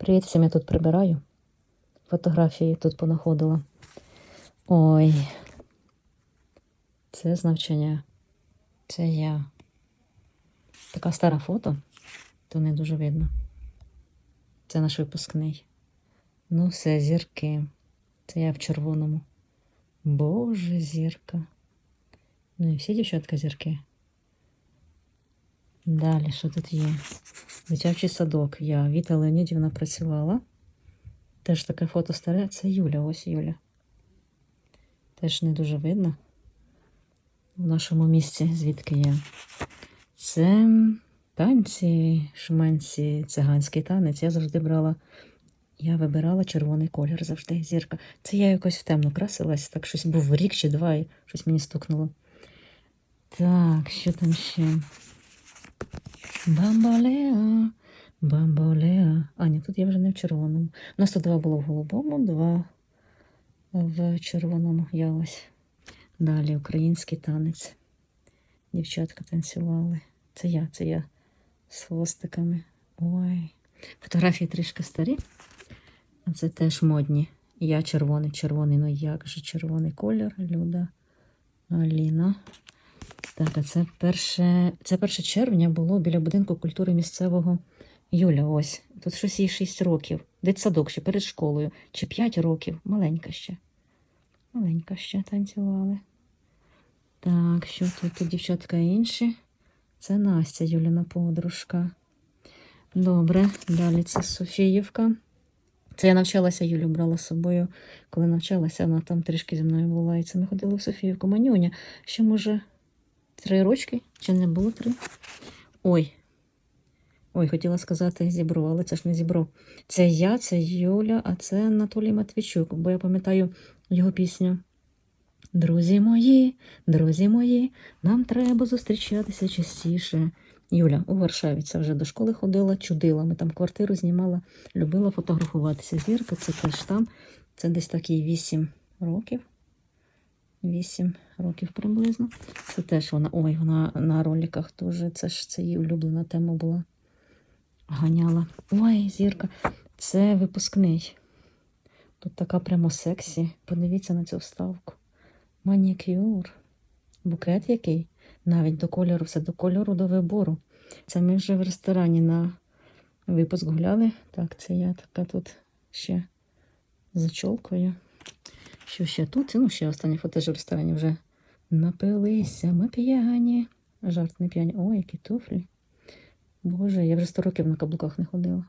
Привіт всім, я тут прибираю. Фотографії тут понаходила. Ой. Це з навчання. Це я. Така стара фото, то не дуже видно. Це наш випускний. Ну, все, зірки. Це я в червоному. Боже, зірка. Ну і всі дівчатка зірки. Далі, що тут є? Дитячий садок. Я Віта Леонідівна працювала. Теж таке фото старе. Це Юля, ось Юля. Теж не дуже видно в нашому місці, звідки я. Це танці, шманці, циганський танець. Я завжди брала. Я вибирала червоний колір завжди, зірка. Це я якось в темно красилась, так щось був рік чи два, і щось мені стукнуло. Так, що там ще? Бамбалеа, бамбалеа. А, ні, тут я вже не в червоному. У нас тут два було в голубому, два в червоному. Я ось. Далі український танець. Дівчатка танцювали. Це я, це я з хвостиками. Ой. Фотографії трішки старі. Це теж модні. Я червоний, червоний, ну як же червоний колір, Люда, Аліна. Так, це перше, це 1 червня було біля будинку культури місцевого Юля. Ось. Тут щось їй 6 років. Дитсадок ще перед школою. Чи 5 років. Маленька ще. Маленька ще танцювали. Так, що тут, тут дівчатка інші? Це Настя, Юліна подружка. Добре, далі це Софіївка. Це я навчалася, Юлю брала з собою. Коли навчалася, вона там трішки зі мною була. І це ми ходили в Софіївку. Манюня. Ще, може, три рочки? Чи не було три? Ой. Ой, хотіла сказати зібро, але це ж не зібро. Це я, це Юля, а це Анатолій Матвійчук, бо я пам'ятаю його пісню. Друзі мої, друзі мої, нам треба зустрічатися частіше. Юля у Варшаві це вже до школи ходила, чудила. Ми там квартиру знімала, любила фотографуватися. Зірка, це теж там. Це десь такі 8 років. 8 років приблизно. Це теж вона. Ой, вона на роликах теж. Це ж це її улюблена тема була. Ганяла. Ой, зірка. Це випускний. Тут така прямо сексі. Подивіться на цю вставку. Манікюр. Букет який? Навіть до кольору, все до кольору, до вибору. Це ми вже в ресторані на випуск гуляли. Так, це я така тут ще за чолкою. Що ще тут? Ну, ще останні фото в ресторані вже напилися. Ми п'яні. Жарт не п'яні. Ой, які туфлі. Боже, я вже 100 років на каблуках не ходила.